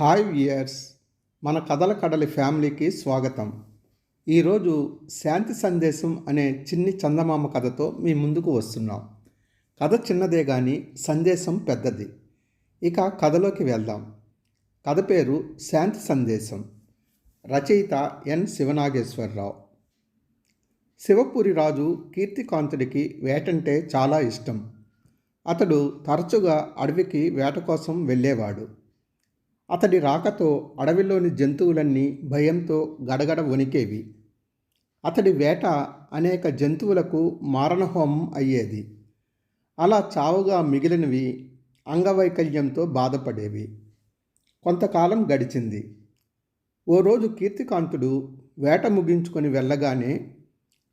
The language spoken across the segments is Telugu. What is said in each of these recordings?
హాయ్ వియర్స్ మన కథల కడలి ఫ్యామిలీకి స్వాగతం. ఈరోజు శాంతి సందేశం అనే చిన్ని చందమామ కథతో మీ ముందుకు వస్తున్నాం. కథ చిన్నదే కానీ సందేశం పెద్దది. ఇక కథలోకి వెళ్దాం. కథ పేరు శాంతి సందేశం. రచయిత ఎన్ శివనాగేశ్వరరావు. శివపురి రాజు కీర్తికాంతుడికి వేటంటే చాలా ఇష్టం. అతడు తరచుగా అడవికి వేట కోసం వెళ్ళేవాడు. అతడి రాకతో అడవిలోని జంతువులన్నీ భయంతో గడగడ వణికేవి. అతడి వేట అనేక జంతువులకు మారణహోమం అయ్యేది. అలా చావుగా మిగిలినవి అంగవైకల్యంతో బాధపడేవి. కొంతకాలం గడిచింది. ఓ రోజు కీర్తికాంతుడు వేట ముగించుకొని వెళ్ళగానే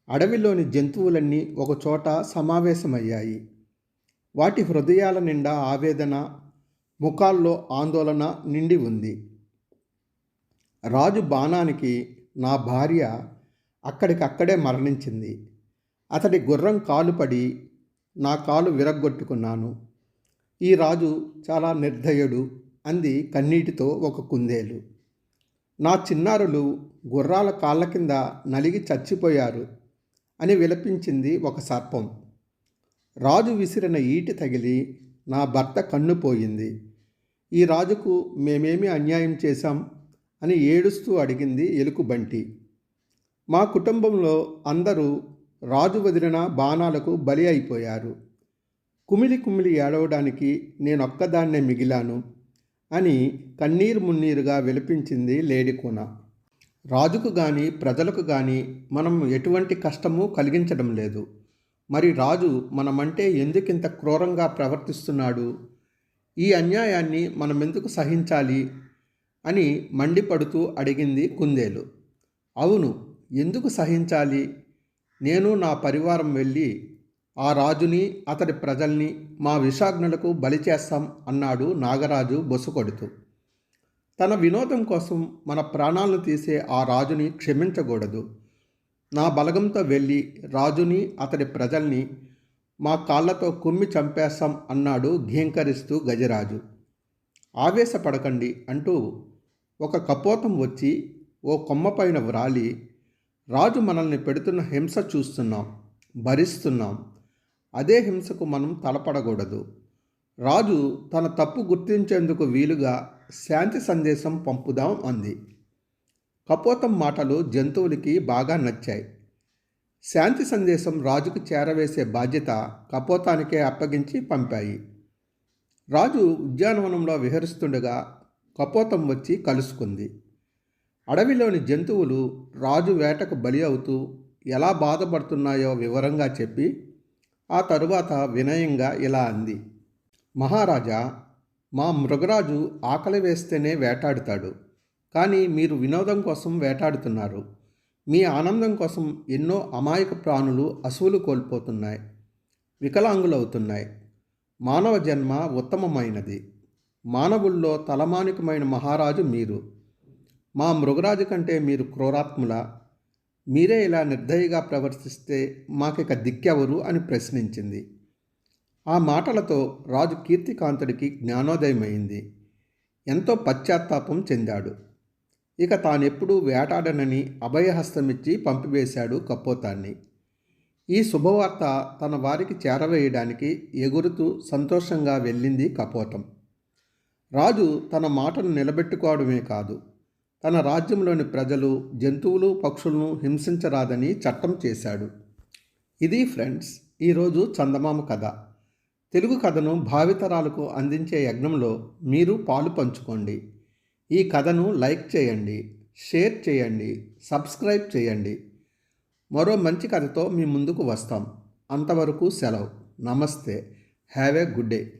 అడవిలోని జంతువులన్నీ ఒకచోట సమావేశమయ్యాయి. వాటి హృదయాల నిండా ఆవేదన ముఖాల్లో ఆందోళన నిండి ఉంది. రాజు బాణానికి నా భార్య అక్కడికక్కడే మరణించింది. అతడి గుర్రం కాలు పడి నా కాలు విరగ్గొట్టుకున్నాను. ఈ రాజు చాలా నిర్దయుడు అంది కన్నీటితో ఒక కుందేలు. నా చిన్నారులు గుర్రాల కాళ్ళ కింద నలిగి చచ్చిపోయారు అని విలపించింది ఒక సర్పం. రాజు విసిరిన ఈటి తగిలి నా భర్త కన్ను పోయింది. ఈ రాజుకు మేమేమి అన్యాయం చేశాం? అని ఏడుస్తూ అడిగింది ఎలుకబంటి. మా కుటుంబంలో అందరూ రాజు వదిలిన బాణాలకు బలి అయిపోయారు. కుమిలి కుమిలి ఏడవడానికి నేనొక్కదాన్నే మిగిలాను అని కన్నీరు మున్నీరుగా విలపించింది లేడికూన రాజుకు కానీ ప్రజలకు కానీ మనం ఎటువంటి కష్టము కలిగించడం లేదు. మరి రాజు మనమంటే ఎందుకింత క్రూరంగా ప్రవర్తిస్తున్నాడు? ఈ అన్యాయాన్ని మనమెందుకు సహించాలి? అని మండిపడుతూ అడిగింది కుందేలు. అవును ఎందుకు సహించాలి? నేను నా పరివారం వెళ్ళి ఆ రాజుని అతడి ప్రజల్ని మా విషాగ్నులకు బలి చేస్తాం అన్నాడు నాగరాజు బొసుకొడుతూ. తన వినోదం కోసం మన ప్రాణాలను తీసే ఆ రాజుని క్షమించకూడదు. నా బలగంతో వెళ్ళి రాజుని అతడి ప్రజల్ని మా కాళ్ళతో కుమ్మి చంపేస్తాం అన్నాడు ఘీంకరిస్తూ గజరాజు. ఆవేశపడకండి అంటూ ఒక కపోతం వచ్చి ఓ కొమ్మపైన వ్రాలి రాజు మనల్ని పెడుతున్న హింస చూస్తున్నాం భరిస్తున్నాం. అదే హింసకు మనం తలపడకూడదు. రాజు తన తప్పు గుర్తించేందుకు వీలుగా శాంతి సందేశం పంపుదాం అంది. కపోతం మాటలు జంతువులకి బాగా నచ్చాయి. శాంతి సందేశం రాజుకు చేరవేసే బాధ్యత కపోతానికే అప్పగించి పంపాయి. రాజు ఉద్యానవనంలో విహరిస్తుండగా కపోతం వచ్చి కలుసుకుంది. అడవిలోని జంతువులు రాజు వేటకు బలి అవుతూ ఎలా బాధపడుతున్నాయో వివరంగా చెప్పి ఆ తరువాత వినయంగా ఇలా అంది. మహారాజా మా మృగరాజు ఆకలి వేస్తేనే వేటాడుతాడు. కానీ మీరు వినోదం కోసం వేటాడుతున్నారు. మీ ఆనందం కోసం ఎన్నో అమాయక ప్రాణులు అసువులు కోల్పోతున్నాయి. వికలాంగులవుతున్నాయి. మానవ జన్మ ఉత్తమమైనది. మానవుల్లో తలమానికమైన మహారాజు మీరు. మా మృగరాజు కంటే మీరు క్రూరాత్ముల? మీరే ఇలా నిర్దయగా ప్రవర్తిస్తే మాకిక దిక్కెవరు అని ప్రశ్నించింది. ఆ మాటలతో రాజు కీర్తికాంతుడికి జ్ఞానోదయమైంది. ఎంతో పశ్చాత్తాపం చెందాడు. ఇక తానెప్పుడూ వేటాడనని అభయహస్తమిచ్చి పంపివేశాడు కపోతాన్ని. ఈ శుభవార్త తన వారికి చేరవేయడానికి ఎగురుతూ సంతోషంగా వెళ్ళింది కపోతం. రాజు తన మాటను నిలబెట్టుకోవడమే కాదు తన రాజ్యంలోని ప్రజలు జంతువులు పక్షులను హింసించరాదని చట్టం చేశాడు. ఇది ఫ్రెండ్స్ ఈరోజు చందమామ కథ. తెలుగు కథను భావితరాలకు అందించే యజ్ఞంలో మీరు పాలు పంచుకోండి. ఈ కథను లైక్ చేయండి షేర్ చేయండి సబ్స్క్రైబ్ చేయండి. మరో మంచి కథతో మీ ముందుకు వస్తాం. అంతవరకు సెలవు. నమస్తే. Have a good day.